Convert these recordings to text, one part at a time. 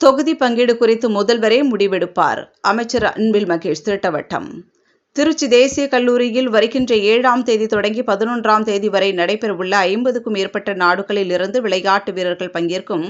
தொகுதி பங்கீடு குறித்து முதல்வரே முடிவெடுப்பார். அமைச்சர் அன்பில் மகேஷ் திட்டவட்டம் திருச்சி தேசிய கல்லூரியில் வருகின்ற ஏழாம் தேதி தொடங்கி பதினொன்றாம் தேதி வரை நடைபெறவுள்ள ஐம்பதுக்கும் மேற்பட்ட நாடுகளில் இருந்து விளையாட்டு வீரர்கள் பங்கேற்கும்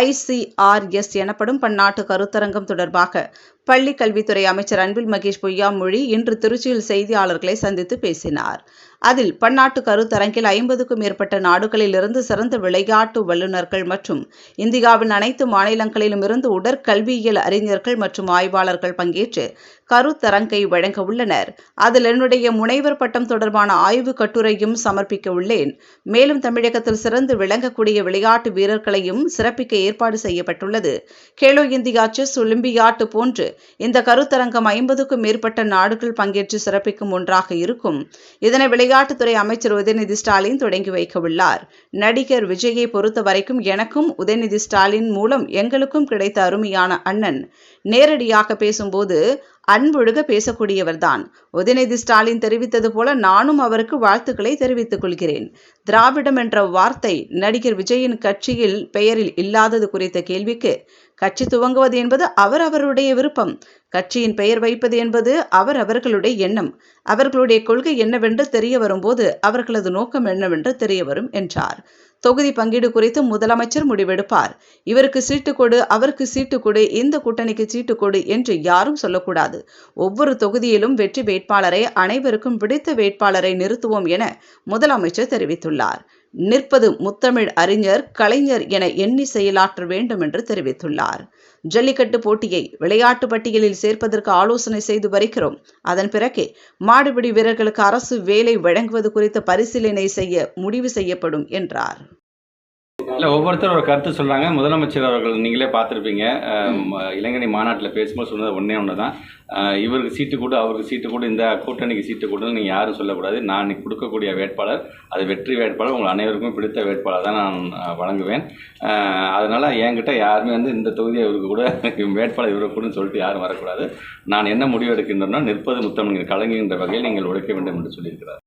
ஐசிஆர்எஸ் எனப்படும் பன்னாட்டு கருத்தரங்கம் தொடர்பாக பள்ளி கல்வித்துறை அமைச்சர் அன்பில் மகேஷ் பொய்யாமொழி இன்று திருச்சியில் செய்தியாளர்களை சந்தித்து பேசினார். அதில் பன்னாட்டு கருத்தரங்கில் ஐம்பதுக்கும் மேற்பட்ட நாடுகளில் இருந்து சிறந்த விளையாட்டு வல்லுநர்கள் மற்றும் இந்தியாவின் அனைத்து மாநிலங்களிலும் இருந்து உடற்கல்வியியல் அறிஞர்கள் மற்றும் ஆய்வாளர்கள் பங்கேற்று கருத்தரங்கை வழங்க உள்ளனர். அதில் என்னுடைய முனைவர் பட்டம் தொடர்பான ஆய்வு கட்டுரையும் சமர்ப்பிக்க உள்ளேன். மேலும் தமிழகத்தில் சிறந்து விளங்கக்கூடிய விளையாட்டு வீரர்களையும் சிறப்பிக்க ஏற்பாடு செய்யப்பட்டுள்ளது. கேலோ இந்தியா செஸ் ஒலிம்பியாட்டு போன்று இந்த கருத்தரங்கம் ஐம்பதுக்கும் மேற்பட்ட நாடுகள் பங்கேற்று சிறப்பிக்கும் ஒன்றாக இருக்கும். இதனை விளையாட்டுத்துறை அமைச்சர் உதயநிதி ஸ்டாலின் தொடங்கி வைக்க உள்ளார் நடிகர் விஜயை பொறுத்த வரைக்கும் எனக்கும் உதயநிதி ஸ்டாலின் மூலம் எங்களுக்கும் கிடைத்த அருமையான அண்ணன். நேரடியாக பேசும்போது அன்பொழுக பேசக்கூடியவர்தான். உதயநிதி ஸ்டாலின் தெரிவித்தது போல நானும் அவருக்கு வாழ்த்துக்களை தெரிவித்துக் கொள்கிறேன். திராவிடம் என்ற வார்த்தை நடிகர் விஜயின் கட்சியில் பெயரில் இல்லாதது குறித்த கேள்விக்கு கட்சி துவங்குவது என்பது அவர் அவருடைய விருப்பம். கட்சியின் பெயர் வைப்பது என்பது அவர் அவர்களுடைய எண்ணம். அவர்களுடைய கொள்கை என்னவென்று தெரிய வரும்போது அவர்களது நோக்கம் என்னவென்று தெரிய வரும் என்றார். தொகுதி பங்கீடு குறித்து முதலமைச்சர் முடிவெடுப்பார். இவருக்கு சீட்டு கொடு அவருக்கு சீட்டு கொடு இந்த கூட்டணிக்கு சீட்டு கொடு என்று யாரும் சொல்லக்கூடாது. ஒவ்வொரு தொகுதியிலும் வெற்றி வேட்பாளரை அனைவருக்கும் பிடித்த வேட்பாளரை நிறுத்துவோம் என முதலமைச்சர் தெரிவித்துள்ளார். நிற்பது முத்தமிழ் அறிஞர் கலைஞர் என எண்ணி செயலாற்ற வேண்டும் என்று தெரிவித்துள்ளார். ஜல்லிக்கட்டு போட்டியை விளையாட்டு பட்டியலில் சேர்ப்பதற்கு ஆலோசனை செய்து வருகிறோம். அதன் பிறகே மாடுபிடி வீரர்களுக்கு அரசு வேலை வழங்குவது குறித்த பரிசீலனை செய்ய முடிவு செய்யப்படும் என்றார். இல்லை ஒவ்வொருத்தரும் ஒரு கருத்து சொல்கிறாங்க முதலமைச்சர் அவர்கள் நீங்களே பார்த்துருப்பீங்க. இளைஞனி மாநாட்டில் பேசும்போது சொன்னது ஒன்றே ஒன்று தான் இவருக்கு சீட்டு கொடு அவருக்கு சீட்டு கொடு இந்த கூட்டணிக்கு சீட்டு கொடுன்னு நீங்கள் யாரும் சொல்லக்கூடாது. நான் இன்னைக்கு கொடுக்கக்கூடிய வேட்பாளர் அது வெற்றி வேட்பாளர் உங்கள் அனைவருக்கும் பிடித்த வேட்பாளர் தான் நான் வழங்குவேன். அதனால் என்கிட்ட யாருமே வந்து இந்த தொகுதியை இவருக்கு கூட வேட்பாளர் இவருக்கு கூடன்னு சொல்லிட்டு யாரும் வரக்கூடாது. நான் என்ன முடிவு எடுக்கின்றனோ நிற்பது முத்தமிழ் கலங்குகின்ற வகையில் நீங்கள் உழைக்க வேண்டும் என்று சொல்லியிருக்கிறார்.